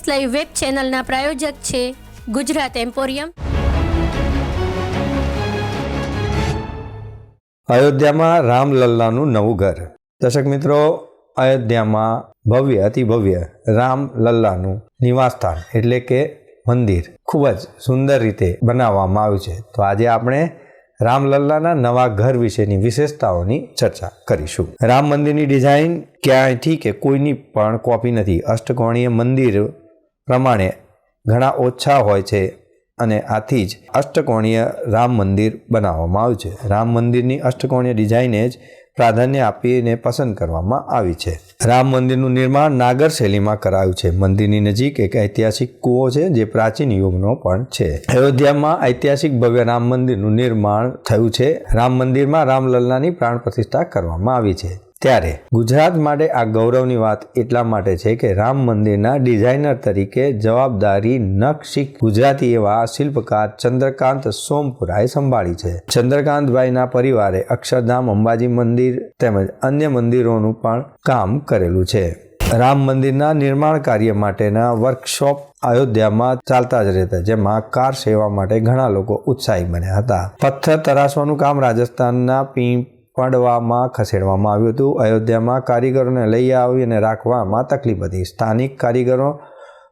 S live web ચેનલના પ્રાયોજક છે Gujarat emporium. અયોધ્યામાં રામલલ્લાનું નવું ઘર. દર્શક મિત્રો, અયોધ્યામાં ભવ્ય, અતિ ભવ્ય રામલલ્લાનું નિવાસસ્થાન એટલે કે મંદિર ખૂબ જ સુંદર રીતે બનાવવામાં આવ્યું છે. તો આજે આપણે રામલલ્લાના નવા ઘર વિશેની વિશેષતાઓની ચર્ચા કરીશું. રામ મંદિરની ડિઝાઇન ક્યાંયથી કે કોઈની પણ કોપી નથી. અષ્ટકોણીય મંદિર પ્રમાણે ઘણા ઓછા હોય છે અને આથી જ અષ્ટકોણીય રામ મંદિર બનાવવામાં આવ્યું છે. રામ મંદિરની અષ્ટકોણીય ડિઝાઈને જ પ્રાધાન્ય આપીને પસંદ કરવામાં આવી છે. રામ મંદિરનું નિર્માણ નાગર શૈલીમાં કરાયું છે. મંદિરની નજીક એક ઐતિહાસિક કૂવો છે જે પ્રાચીન યુગનો પણ છે. અયોધ્યામાં ઐતિહાસિક ભવ્ય રામ મંદિરનું નિર્માણ થયું છે. રામ મંદિરમાં રામલલ્લાની પ્રાણ પ્રતિષ્ઠા કરવામાં આવી છે. ત્યારે ગુજરાત માટે આ ગૌરવની વાત એટલા માટે છે કે રામ મંદિરના ડિઝાઇનર તરીકે જવાબદારી નકશીક ગુજરાતી એવા શિલ્પકાર ચંદ્રકાંત સોમપુરાએ સંભાળી છે. ચંદ્રકાંતભાઈના પરિવારે અક્ષરધામ, અંબાજી મંદિર તેમજ અન્ય મંદિરોનું પણ કામ કરેલું છે. રામ મંદિરના નિર્માણ કાર્ય માટેના વર્કશોપ અયોધ્યામાં ચાલતા જ રહેતા, જેમાં કાર સેવા માટે ઘણા લોકો ઉત્સાહી બન્યા હતા. પથ્થર તરાશવાનું કામ રાજસ્થાનના પી પડવામાં ખસેડવામાં આવ્યું હતું. અયોધ્યામાં કારીગરોને લઈ આવી અને રાખવામાં તકલીફ હતી. સ્થાનિક કારીગરો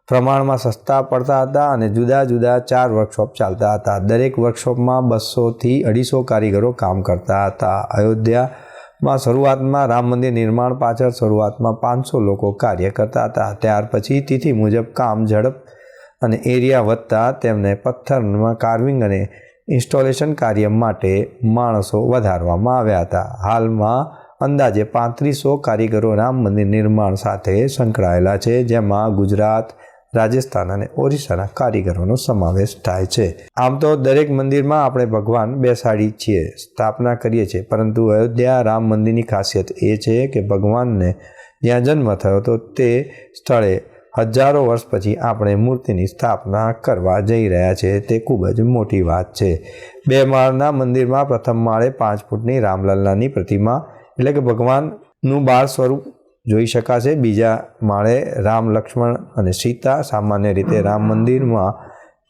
પ્રમાણમાં સસ્તા પડતા હતા અને જુદા જુદા ચાર વર્કશોપ ચાલતા હતા. દરેક વર્કશોપમાં બસોથી અઢીસો કારીગરો કામ કરતા હતા. અયોધ્યામાં શરૂઆતમાં રામ મંદિર નિર્માણ, પાછળ શરૂઆતમાં પાંચસો લોકો કાર્ય કરતા હતા. ત્યાર પછી તિથિ મુજબ કામ, ઝડપ અને એરિયા વધતા તેમને પથ્થરમાં કાર્વિંગ અને ઇન્સ્ટોલેશન કાર્ય માટે માણસો વધારવામાં આવ્યા હતા. હાલમાં અંદાજે પાંત્રીસો કારીગરો રામ મંદિર નિર્માણ સાથે સંકળાયેલા છે, જેમાં ગુજરાત, રાજસ્થાન અને ઓરિસ્સાના કારીગરોનો સમાવેશ થાય છે. આમ તો દરેક મંદિરમાં આપણે ભગવાન બેસાડી છીએ, સ્થાપના કરીએ છીએ, પરંતુ અયોધ્યા રામ મંદિરની ખાસિયત એ છે કે ભગવાનને જ્યાં જન્મ થયો તો તે સ્થળે હજારો વર્ષ પછી આપણે મૂર્તિની સ્થાપના કરવા જઈ રહ્યા છે, તે ખૂબ જ મોટી વાત છે. બે માળના મંદિરમાં પ્રથમ માળે પાંચ ફૂટની રામલલ્લાની પ્રતિમા, એટલે કે ભગવાનનું બાળ સ્વરૂપ જોઈ શકાશે. બીજા માળે રામ લક્ષ્મણ અને સીતા સામાન્ય રીતે રામ મંદિરમાં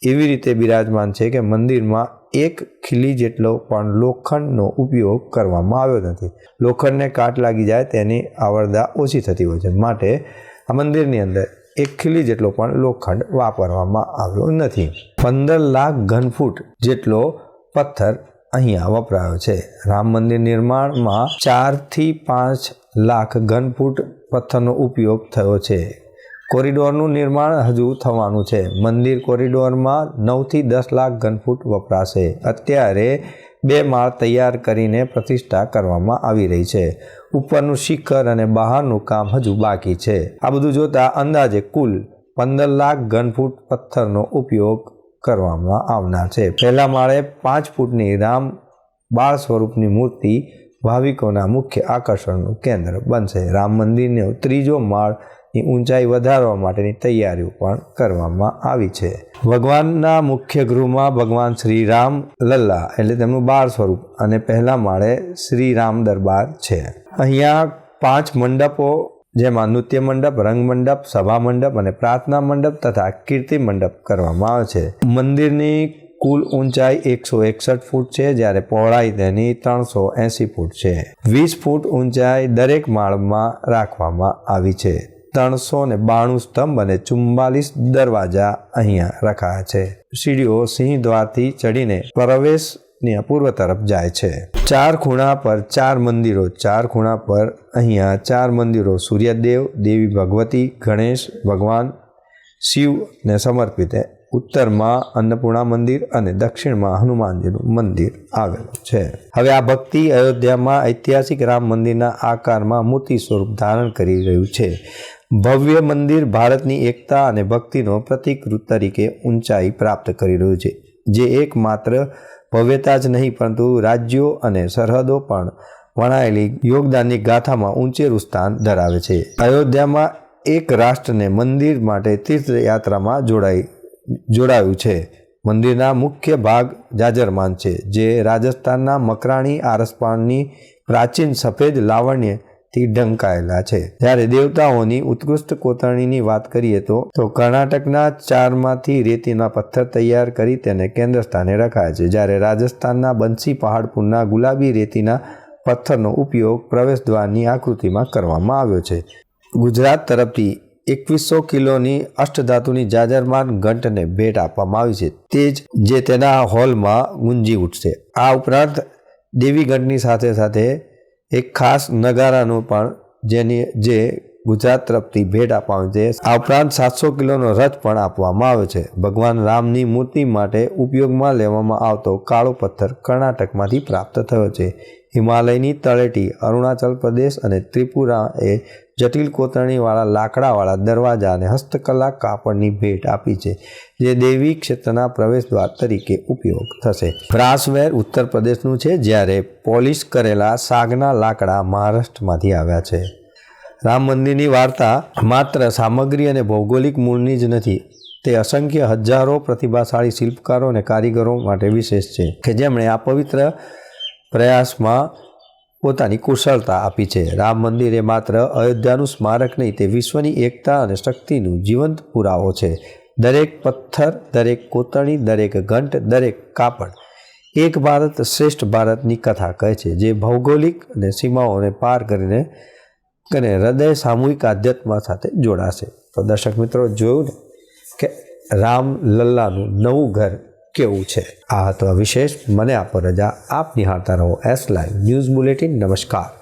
એવી રીતે બિરાજમાન છે કે મંદિરમાં એક ખીલી જેટલો પણ લોખંડનો ઉપયોગ કરવામાં આવ્યો નથી. લોખંડને કાટ લાગી જાય તેની આવરદા ઓછી થતી હોય છે. માટે આ મંદિરની અંદર એક ખીલી જેટલો પણ લોખંડ વાપરવામાં આવ્યો નથી. પંદર લાખ ઘનફૂટ જેટલો પથ્થર અહીંયા વપરાયો છે. રામ મંદિર નિર્માણમાં ચારથી પાંચ લાખ ઘનફૂટ પથ્થરનો ઉપયોગ થયો છે. કોરિડોરનું નિર્માણ હજુ થવાનું છે. મંદિર કોરિડોરમાં નવથી દસ લાખ ઘનફૂટ વપરાશે. અત્યારે બે માળ તૈયાર કરીને પ્રતિષ્ઠા કરવામાં આવી રહી છે. ઉપરનું શિખર અને બહારનું કામ હજુ બાકી છે. આ બધું જોતા અંદાજે કુલ પંદર લાખ ઘનફૂટ પથ્થરનો ઉપયોગ કરવામાં આવનાર છે. પહેલા માળે પાંચ ફૂટની રામ બાળ સ્વરૂપની મૂર્તિ ભાવિકોના મુખ્ય આકર્ષણનું કેન્દ્ર બનશે. રામ મંદિરનો ત્રીજો માળની ઊંચાઈ વધારવા માટેની તૈયારીઓ પણ કરવામાં આવી છે. ભગવાનના મુખ્ય ગૃહમાં ભગવાન શ્રી રામ લલ્લા એટલે તેમનું બાળ સ્વરૂપ અને પહેલા માળે શ્રી રામ દરબાર છે. અહીંયા પાંચ મંડપો, જેમાં નૃત્ય મંડપ, રંગ મંડપ, સભા મંડપ અને પ્રાર્થના મંડપ તથા કીર્તિ મંડપ કરવામાં આવે છે. મંદિરની કુલ ઊંચાઈ એકસો એકસઠ ફૂટ છે, જ્યારે પહોળાઈ તેની ત્રણસો એંસી ફૂટ છે. વીસ ફૂટ ઊંચાઈ દરેક માળમાં રાખવામાં આવી છે. ત્રણસો ને બાણું સ્તંભ અને ચુમ્બાલીસ દરવાજા અહીંયા રખાયા છે. સીડીઓ સિંહ દ્વારથી ચડીને પ્રવેશની પૂર્વ તરફ જાય છે. ચાર ખૂણા પર ચાર મંદિરો, ચાર ખૂણા પર અહીંયા ચાર મંદિરો, સૂર્યદેવ, દેવી ભગવતી, ગણેશ, ભગવાન શિવને સમર્પિત ઉત્તરમાં અન્નપૂર્ણા મંદિર અને દક્ષિણમાં હનુમાનજીનું મંદિર આવેલું છે. હવે આ ભક્તિ અયોધ્યામાં ઐતિહાસિક રામ મંદિરના આકારમાં મૂર્તિ સ્વરૂપ ધારણ કરી રહ્યું છે. ભવ્ય મંદિર ભારતની એકતા અને ભક્તિનો પ્રતિકૃત તરીકે ઊંચાઈ પ્રાપ્ત કરી રહ્યું છે. જે એકમાત્ર ભવ્યતા જ નહીં, પરંતુ રાજ્યો અને સરહદો પણ વણાયેલી યોગદાનની ગાથામાં ઊંચેરું સ્થાન ધરાવે છે. અયોધ્યામાં એક રાષ્ટ્રને મંદિર માટે તીર્થયાત્રામાં જોડાઈ જોડાયું છે. મંદિરના મુખ્ય ભાગ જાજરમાન છે, જે રાજસ્થાનના મકરાણી આરસપાણની પ્રાચીન સફેદ લાવણ્યથી ઢંકાયેલા છે. જ્યારે દેવતાઓની ઉત્કૃષ્ટ કોતરણીની વાત કરીએ તો તો કર્ણાટકના ચારમાંથી રેતીના પથ્થર તૈયાર કરી તેને કેન્દ્ર સ્થાને રખાય છે. જ્યારે રાજસ્થાનના બંસી પહાડપુરના ગુલાબી રેતીના પથ્થરનો ઉપયોગ પ્રવેશદ્વારની આકૃતિમાં કરવામાં આવ્યો છે. ગુજરાત તરફથી એકવીસો કિલોની અષ્ટધાતુની જાજરમાન ઘંટને ભેટ આપવામાં આવી છે. તે જ જે તેના હોલમાં ગુંજી ઉઠશે. આ ઉપરાંત દેવી ઘંટની સાથે સાથે એક ખાસ નગારાનું પણ જેની જે ગુજરાત તરફથી ભેટ આપવામાં છે. આ ઉપરાંત સાતસો કિલોનો રથ પણ આપવામાં આવે છે. ભગવાન રામની મૂર્તિ માટે ઉપયોગમાં લેવામાં આવતો કાળો પથ્થર કર્ણાટકમાંથી પ્રાપ્ત થયો છે. હિમાલયની તળેટી અરુણાચલ પ્રદેશ અને ત્રિપુરા એ જટિલ કોતરણીવાળા લાકડાવાળા દરવાજા અને હસ્તકલા કાપડની ભેટ આપી છે, જે દેવી ક્ષેત્રના પ્રવેશદ્વાર તરીકે ઉપયોગ થશે. બ્રાસવેર ઉત્તર પ્રદેશનું છે, જ્યારે પોલિશ કરેલા સાગના લાકડા મહારાષ્ટ્રમાંથી આવ્યા છે. રામ મંદિરની વાર્તા માત્ર સામગ્રી અને ભૌગોલિક મૂળની જ નથી, તે અસંખ્ય હજારો પ્રતિભાશાળી શિલ્પકારો અને કારીગરો માટે વિશેષ છે, કે જેમણે આ પવિત્ર પ્રયાસમાં પોતાની કુશળતા આપી છે. રામ મંદિર એ માત્ર અયોધ્યાનું સ્મારક નહીં, તે વિશ્વની એકતા અને શક્તિનું જીવંત પુરાવો છે. દરેક પથ્થર, દરેક કોતરણી, દરેક ઘંટ, દરેક કાપડ એક ભારત શ્રેષ્ઠ ભારતની કથા કહે છે, જે ભૌગોલિક અને સીમાઓને પાર કરીને અને હૃદય સામૂહિક આધ્યાત્મ સાથે જોડાશે. તો દર્શક મિત્રો, જોયું ને કે રામ લલ્લાનું નવું ઘર કેવું છે? આ હતો વિશેષ મને આપો રજા. આપ નિહાળતા રહો એસ લાઈવ ન્યૂઝ બુલેટિન નમસ્કાર.